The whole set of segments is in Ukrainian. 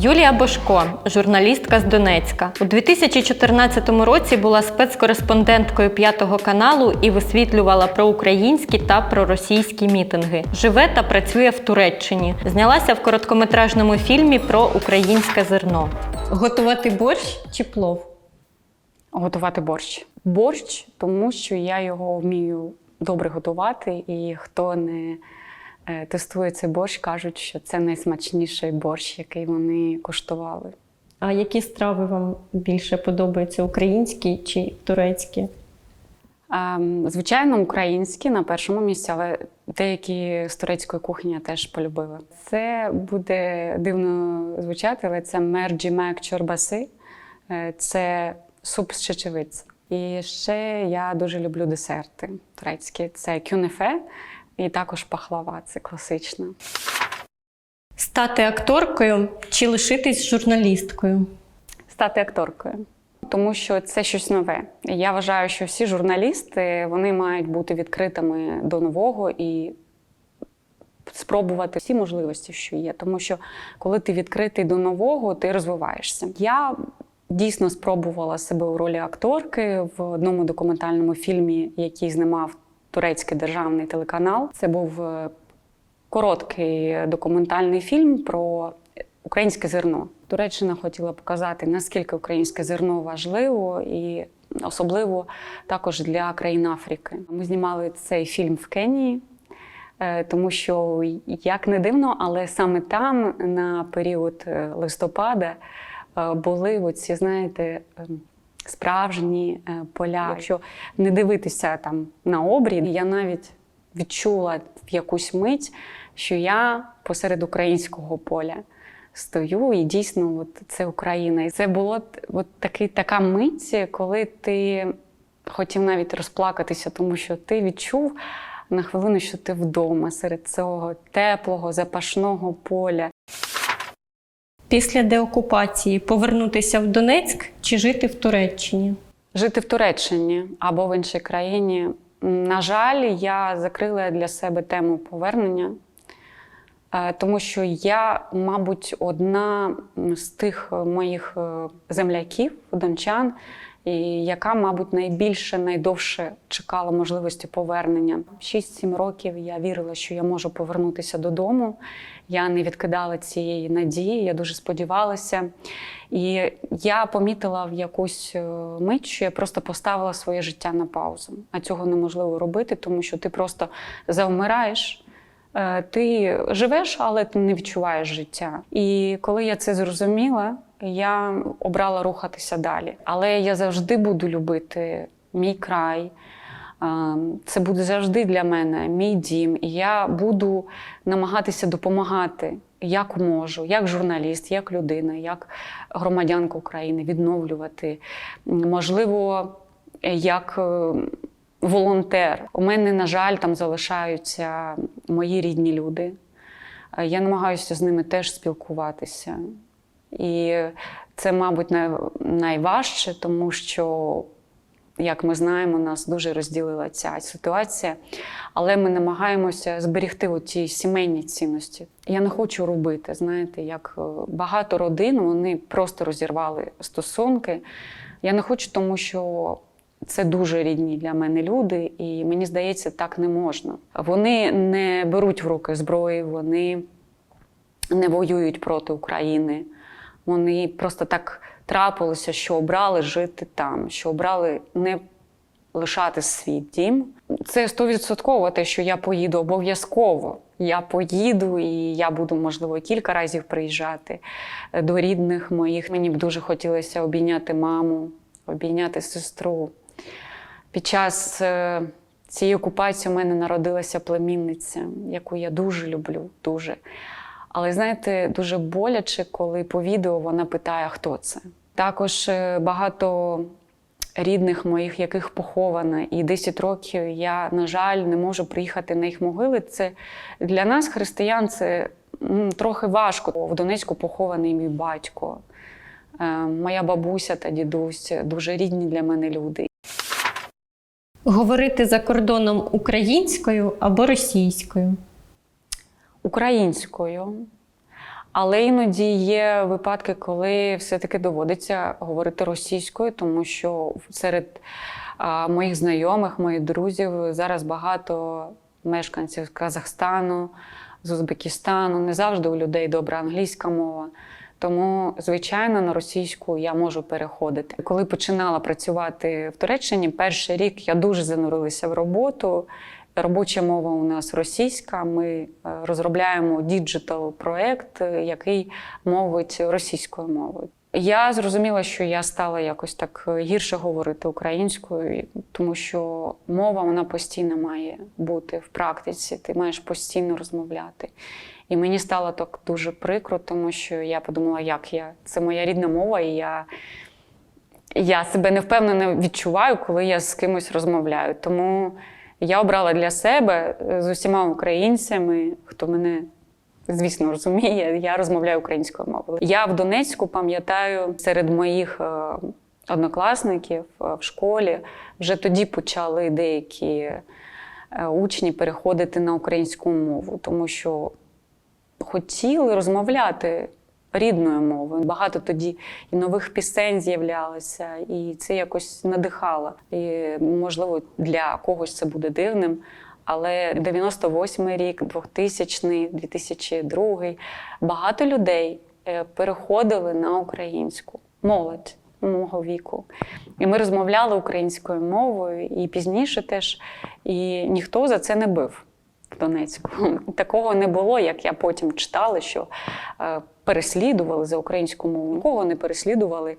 Юлія Бошко, журналістка з Донецька. У 2014 році була спецкореспонденткою п'ятого каналу і висвітлювала проукраїнські та проросійські мітинги. Живе та працює в Туреччині. Знялася в короткометражному фільмі про українське зерно. Готувати борщ чи плов? Готувати борщ. Борщ, тому що я його вмію добре готувати, і хто не тестує цей борщ, кажуть, що це найсмачніший борщ, який вони куштували. А які страви вам більше подобаються українські чи турецькі? Ем, Звичайно, українські на першому місці, але деякі з турецької кухні я теж полюбила. Це буде дивно звучати, але це мерджімек чорбаси. Е, Це суп з чечевиць. І ще я дуже люблю десерти турецькі. Це кюнефе і також пахлава. Це класична. Стати акторкою чи лишитись журналісткою? стати акторкою. Тому що це щось нове. Я вважаю, що всі журналісти вони мають бути відкритими до нового і спробувати всі можливості, що є. Тому що коли ти відкритий до нового, ти розвиваєшся. Я дійсно спробувала себе у ролі акторки в одному документальному фільмі, який знімав турецький державний телеканал. Це був е, короткий документальний фільм про українське зерно. Туреччина хотіла показати, наскільки українське зерно важливо і особливо також для країн Африки. Ми знімали цей фільм в Кенії. е, Тому що, як не дивно, але саме там на період е, листопада були оці, знаєте, ем, справжні е, поля. Якщо не дивитися там на обрій, я навіть відчула в якусь мить, що я посеред українського поля стою, і дійсно, от це Україна. І це було от такий, така мить, коли ти хотів навіть розплакатися, тому що ти відчув на хвилину, що ти вдома серед цього теплого, запашного поля. Після деокупації повернутися в Донецьк чи жити в Туреччині? Жити в Туреччині або в іншій країні. На жаль, я закрила для себе тему повернення, е, тому що я, мабуть, одна з тих моїх е, земляків, дончан, і яка, мабуть, найбільше, найдовше чекала можливості повернення. 6-7 років я вірила, що я можу повернутися додому. Я не відкидала цієї надії, я дуже сподівалася. І я помітила в якусь е, мить, що я просто поставила своє життя на паузу. А цього неможливо робити, тому що ти просто завмираєш. Е, Ти живеш, але ти не відчуваєш життя. І коли я це зрозуміла, я обрала рухатися далі. Але я завжди буду любити мій край. Е, Це буде завжди для мене мій дім. І я буду намагатися допомагати, як можу, як журналіст, як людина, як громадянка України, відновлювати. Можливо, як е, волонтер. У мене, на жаль, там залишаються мої рідні люди. Е, Я намагаюся з ними теж спілкуватися. І це, мабуть, найважче, тому що, як ми знаємо, нас дуже розділила ця ситуація. Але ми намагаємося зберегти ті сімейні цінності. Я не хочу робити, знаєте, як е, багато родин вони просто розірвали стосунки. Я не хочу, тому що це дуже рідні для мене люди, і мені здається, так не можна. Вони не беруть в руки зброї, вони не воюють проти України. Вони просто так трапилося, що обрали жити там, що обрали не лишати свій дім. Це стовідсотково те, що я поїду обов'язково. Я поїду і я буду, можливо, кілька разів приїжджати до рідних моїх. Мені б дуже хотілося обійняти маму, обійняти сестру. Під час е, цієї окупації у мене народилася племінниця, яку я дуже люблю, дуже. Але знаєте, дуже боляче, коли по відео вона питає, хто це. Також е, багато рідних моїх, яких поховано, і 10 років я, на жаль, не можу приїхати на їх могили. Це для нас, християн, це трохи важко. В Донецьку похований мій батько, е, моя бабуся та дідусь дуже рідні для мене люди. Говорити за кордоном українською або російською? Українською. Але іноді є випадки, коли все-таки доводиться говорити російською, тому що серед моїх знайомих, моїх друзів зараз багато мешканців з Казахстану, з Узбекистану. Не завжди у людей добра англійська мова. Тому, звичайно, на російську я можу переходити. Коли починала працювати в Туреччині, перший рік я дуже занурилася в роботу. Робоча мова у нас російська. Ми е, розробляємо діджитал проект, е, який мовить російською мовою. Я зрозуміла, що я стала якось так е, гірше говорити українською, тому що мова вона постійно має бути в практиці. Ти маєш постійно розмовляти. І мені стало так дуже прикро, тому що я подумала, як я це моя рідна мова, і я, я себе не впевнено відчуваю, коли я з кимось розмовляю. Тому я обрала для себе е, з усіма українцями, хто мене. Звісно, розуміє, я розмовляю українською мовою. Я в Донецьку пам'ятаю серед моїх е, однокласників е, в школі вже тоді почали деякі учні переходити на українську мову, тому що хотіли розмовляти рідною мовою. Багато тоді і нових пісень з'являлося, і це якось надихало. І, можливо, для когось це буде дивним. Але 98-й рік, 2000-й, 2002, багато людей е, переходили на українську молодь мого віку. І ми розмовляли українською мовою, і пізніше теж і ніхто за це не бив в Донецьку. Такого не було, як я потім читала, що е, переслідували за українську мову. Нікого не переслідували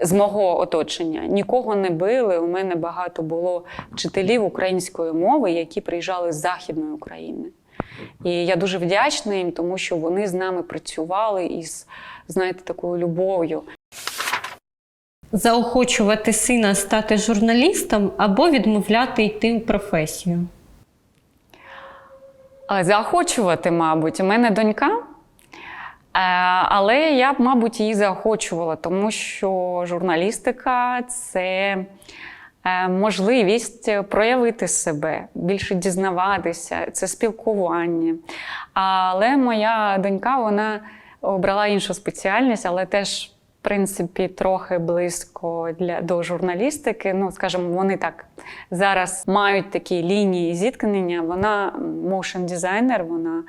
з мого оточення. Нікого не били. У мене багато було вчителів української мови, які приїжджали з Західної України. І я дуже вдячна їм, тому що вони з нами працювали із, знаєте, такою любов'ю. Заохочувати сина стати журналістом або відмовляти йти у професію. Заохочувати, мабуть, у мене донька. Е, Але я б, мабуть, її заохочувала, тому що журналістика це е, можливість проявити себе, більше дізнаватися, це спілкування. Але моя донька вона обрала іншу спеціальність, але теж. В принципі, трохи близько для до журналістики. Ну, скажімо, вони так зараз мають такі лінії зіткнення. Вона моушен дизайнер, вона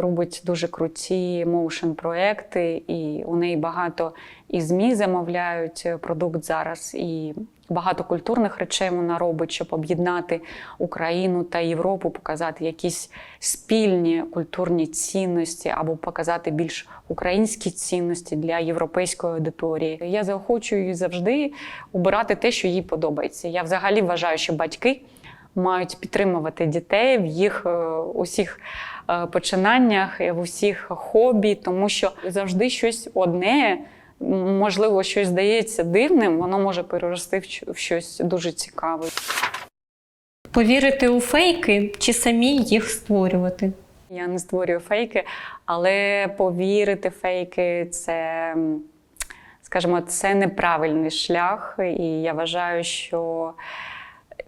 робить дуже круті моушен проекти, і у неї багато і ЗМІ замовляють е, продукт зараз, і багато культурних речей вона робить, щоб об'єднати Україну та Європу, показати якісь спільні культурні цінності або показати більш українські цінності для європейської аудиторії. Я заохочую її завжди обирати те, що їй подобається. Я взагалі вважаю, що батьки мають підтримувати дітей в їх е, усіх е, починаннях, е, в усіх хобі, тому що завжди щось одне. Можливо, щось здається дивним, воно може перерости в щось дуже цікаве. Повірити у фейки чи самі їх створювати? Я не створюю фейки, але повірити фейки це, скажімо, це неправильний шлях. І я вважаю, що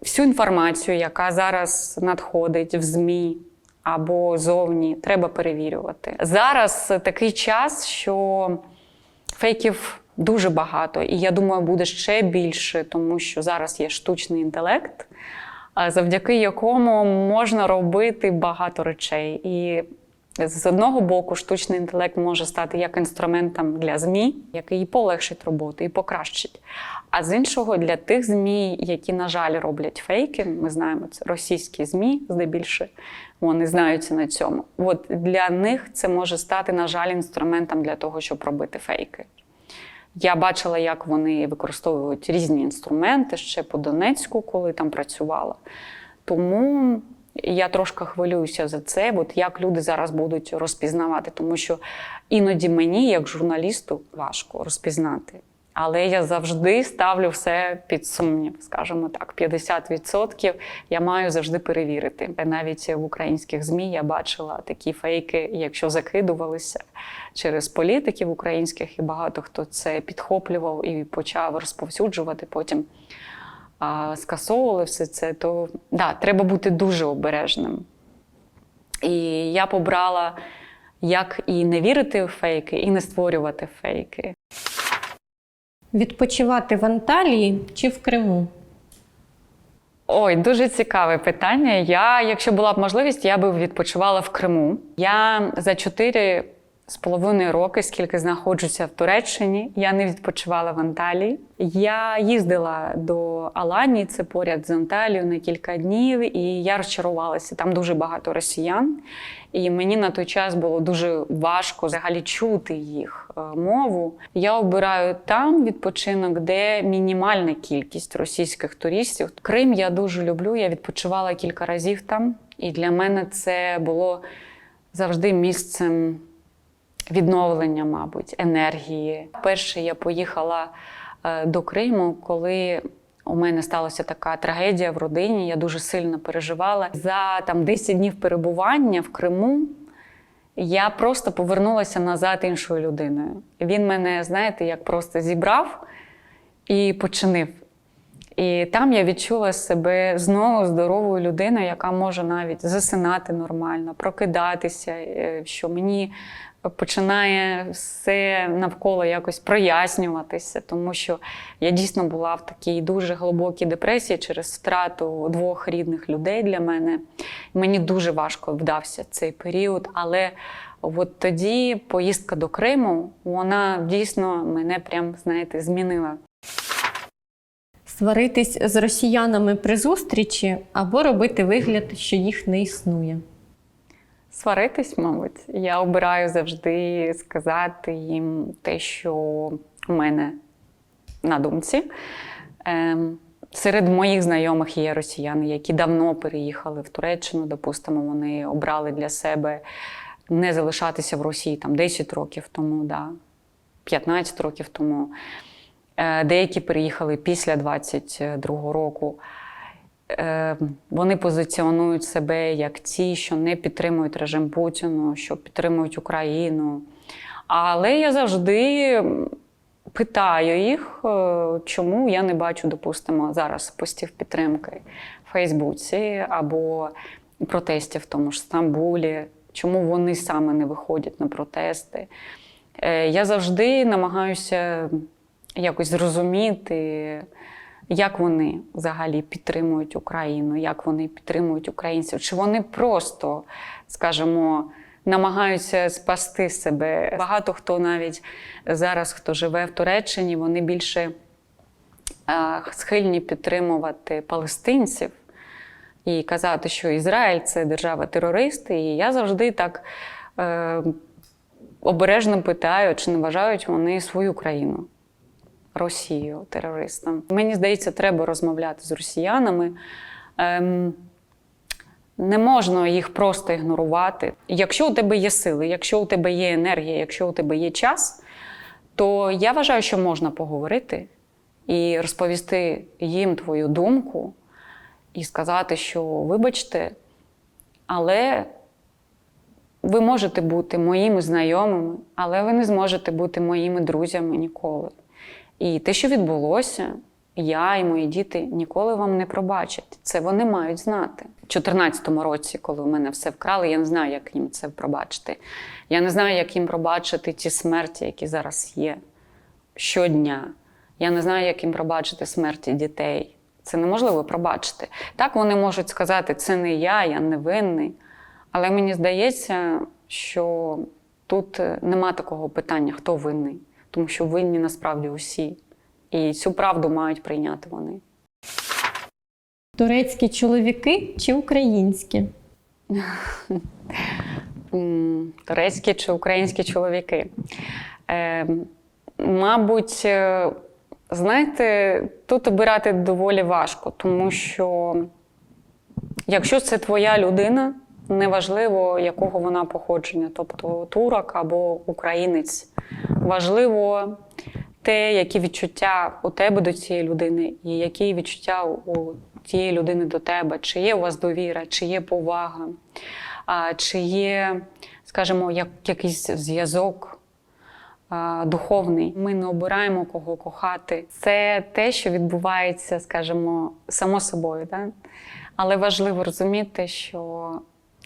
всю інформацію, яка зараз надходить в ЗМІ або зовні, треба перевірювати. Зараз такий час, що фейків дуже багато, і я думаю, буде ще більше, тому що зараз є штучний інтелект, завдяки якому можна робити багато речей. І з одного боку, штучний інтелект може стати як інструментом для ЗМІ, який полегшить роботу і покращить. А з іншого, для тих ЗМІ, які, на жаль, роблять фейки, ми знаємо, це російські ЗМІ, здебільше, вони знаються на цьому. От для них це може стати, на жаль, інструментом для того, щоб робити фейки. Я бачила, як вони використовують різні інструменти ще по Донецьку, коли там працювала. Тому я трошки хвилююся за це, от як люди зараз будуть розпізнавати, тому що іноді мені, як журналісту, важко розпізнати. Але я завжди ставлю все під сумнів, скажімо так, 50% я маю завжди перевірити. Навіть в українських ЗМІ я бачила такі фейки, якщо закидувалися через політиків українських, і багато хто це підхоплював і почав розповсюджувати потім. А, Скасовували все це, то да, треба бути дуже обережним. І я побрала як і не вірити в фейки, і не створювати фейки. Відпочивати в Анталії чи в Криму? Ой, дуже цікаве питання. Я, якщо була б можливість, я би відпочивала в Криму. Я за чотири з половиною роки, скільки знаходжуся в Туреччині, я не відпочивала в Анталії. Я їздила до Аланії, це поряд з Анталією на кілька днів, і я розчарувалася. Там дуже багато росіян, і мені на той час було дуже важко взагалі чути їх е, мову. Я обираю там відпочинок, де мінімальна кількість російських туристів. Крим я дуже люблю. Я відпочивала кілька разів там, і для мене це було завжди місцем відновлення, мабуть, енергії. Перше я поїхала е, до Криму, коли у мене сталася така трагедія в родині. Я дуже сильно переживала. За там 10 днів перебування в Криму я просто повернулася назад іншою людиною. Він мене, знаєте, як просто зібрав і починив. І там я відчула себе знову здоровою людиною, яка може навіть засинати нормально, прокидатися, е, що мені починає все навколо якось прояснюватися, тому що я дійсно була в такій дуже глибокій депресії через втрату двох рідних людей для мене. Мені дуже важко вдався цей період, але от тоді поїздка до Криму, вона дійсно мене прям, знаєте, змінила. Сваритись з росіянами при зустрічі або робити вигляд, що їх не існує. Сваритись, мабуть. Я обираю завжди сказати їм те, що у мене на думці. Ем, серед моїх знайомих є росіяни, які давно переїхали в Туреччину. Допустимо, вони обрали для себе не залишатися в Росії там 10 років тому, да, 15 років тому. Е, Деякі переїхали після 22 року. Е, Вони позиціонують себе як ті, що не підтримують режим Путіну, що підтримують Україну. Але я завжди питаю їх, е, чому я не бачу, допустимо, зараз постів підтримки в Фейсбуці або протестів в тому ж Стамбулі, чому вони саме не виходять на протести. Е, Я завжди намагаюся якось зрозуміти, як вони взагалі підтримують Україну, як вони підтримують українців, чи вони просто, скажімо, намагаються спасти себе. Багато хто навіть зараз, хто живе в Туреччині, вони більше схильні підтримувати палестинців і казати, що Ізраїль це держава-терорист. І я завжди так е, обережно питаю, чи не вважають вони свою країну. Росію терористам. Мені здається, треба розмовляти з росіянами. Ем, не можна їх просто ігнорувати. Якщо у тебе є сили, якщо у тебе є енергія, якщо у тебе є час, то я вважаю, що можна поговорити і розповісти їм твою думку, і сказати, що вибачте, але ви можете бути моїми знайомими, але ви не зможете бути моїми друзями ніколи. І те, що відбулося, я і мої діти ніколи вам не пробачать. Це вони мають знати. У 2014 році, коли у мене все вкрали, я не знаю, як їм це пробачити. Я не знаю, як їм пробачити ті смерті, які зараз є щодня. Я не знаю, як їм пробачити смерті дітей. Це неможливо пробачити. Так вони можуть сказати, це не я, я не винний. Але мені здається, що тут нема такого питання, хто винний, тому що винні насправді усі. І цю правду мають прийняти вони. Турецькі чоловіки чи українські? Турецькі чи українські чоловіки. Е, мабуть, знаєте, тут обирати доволі важко, тому що якщо це твоя людина, неважливо, якого вона походження, тобто турок або українець, важливо те, які відчуття у тебе до цієї людини, і які відчуття у тієї людини до тебе, чи є у вас довіра, чи є повага, чи є, скажімо, як, якийсь зв'язок духовний. Ми не обираємо кого кохати. Це те, що відбувається, скажімо, само собою. Да? Але важливо розуміти, що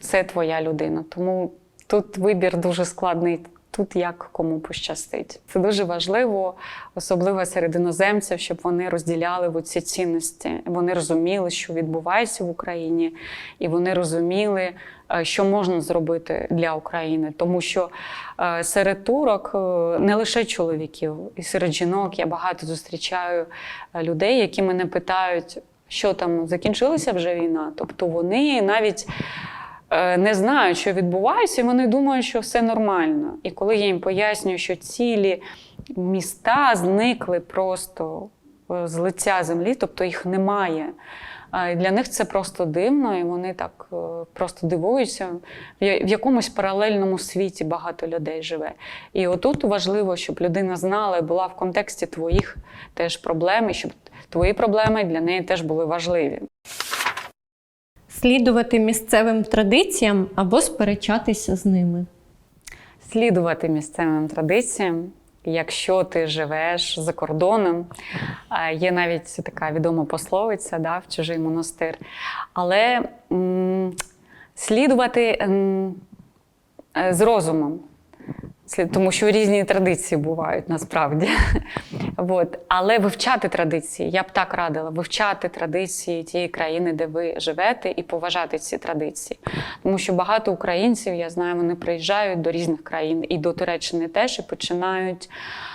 це твоя людина. Тому тут вибір дуже складний. Тут як кому пощастить. Це дуже важливо, особливо серед іноземців, щоб вони розділяли ці цінності. Вони розуміли, що відбувається в Україні, і вони розуміли, е, що можна зробити для України. Тому що е, серед турок е, не лише чоловіків, і серед жінок я багато зустрічаю людей, які мене питають, що там закінчилася вже війна. Тобто вони навіть не знають, що відбувається, і вони думають, що все нормально. І коли я їм пояснюю, що цілі міста зникли просто е, з лиця землі, тобто їх немає. Для них це просто дивно, і вони так е, просто дивуються. В якомусь паралельному світі багато людей живе. І отут важливо, щоб людина знала і була в контексті твоїх теж проблем, і щоб твої проблеми для неї теж були важливі. Слідувати місцевим традиціям або сперечатися з ними. слідувати місцевим традиціям. Якщо ти живеш за кордоном, є навіть така відома пословиця да, в чужий монастир. Але м, слідувати м, е, з розумом, тому що різні традиції бувають насправді. От. Але вивчати традиції, я б так радила, вивчати традиції тієї країни, де ви живете, і поважати ці традиції. Тому що багато українців, я знаю, вони приїжджають до різних країн і до Туреччини теж і починають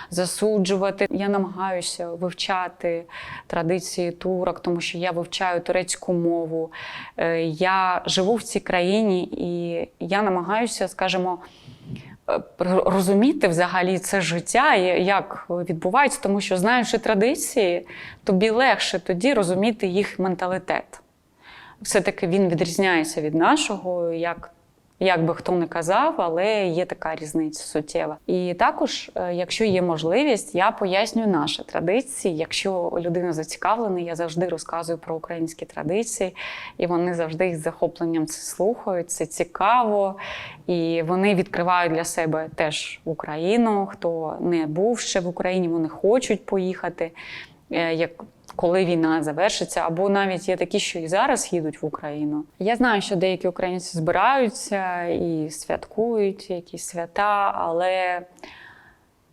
засуджувати. Я намагаюся вивчати традиції турок, тому що я вивчаю турецьку мову. Е, Я живу в цій країні і я намагаюся, скажімо, розуміти взагалі це життя, і як відбувається, тому що знаючи традиції, тобі легше тоді розуміти їх менталітет. Все-таки він відрізняється від нашого, як, як би хто не казав, але є така різниця суттєва. І також, е, якщо є можливість, я пояснюю наші традиції. Якщо людина зацікавлена, я завжди розказую про українські традиції, і вони завжди із захопленням це слухають. Це цікаво, і вони відкривають для себе теж Україну. Хто не був ще в Україні, вони хочуть поїхати. Е, Як коли війна завершиться, або навіть є такі, що і зараз їдуть в Україну. Я знаю, що деякі українці збираються і святкують якісь свята, але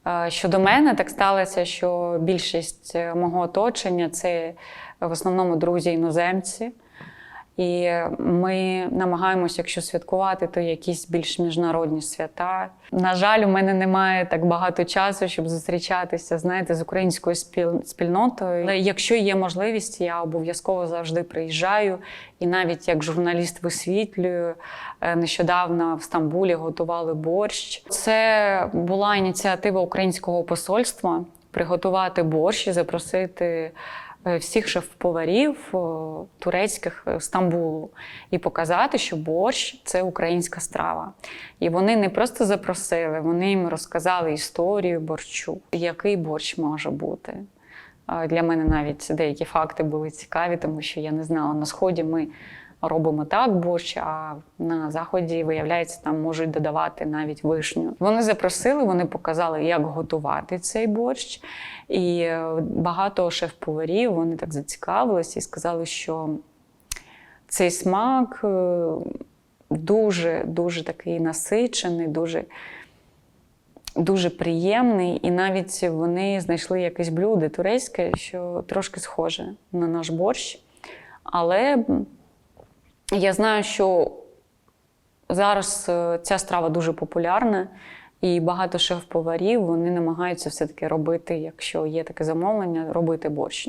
е, щодо мене так сталося, що більшість е, мого оточення це в основному друзі іноземці. І ми намагаємося, якщо святкувати, то якісь більш міжнародні свята. На жаль, у мене немає так багато часу, щоб зустрічатися, знаєте, з українською спіл- спільнотою. Але якщо є можливість, я обов'язково завжди приїжджаю. І навіть як журналіст висвітлюю, Е, нещодавно в Стамбулі готували борщ. Це була ініціатива українського посольства приготувати борщ і запросити всіх шеф-поварів е, турецьких е, Стамбулу і показати, що борщ це українська страва. І вони не просто запросили, вони їм розказали історію борщу, який борщ може бути. Е, Для мене навіть деякі факти були цікаві, тому що я не знала. На сході ми робимо так борщ, а на заході, виявляється, там можуть додавати навіть вишню. Вони запросили, вони показали, як готувати цей борщ. І багато шеф-поварів вони так зацікавилися і сказали, що цей смак е, дуже дуже такий насичений, дуже, дуже приємний. І навіть вони знайшли якесь блюдо турецьке, що трошки схоже на наш борщ. Але я знаю, що зараз е, ця страва дуже популярна, і багато шеф-поварів вони намагаються все-таки робити, якщо є таке замовлення, робити борщ.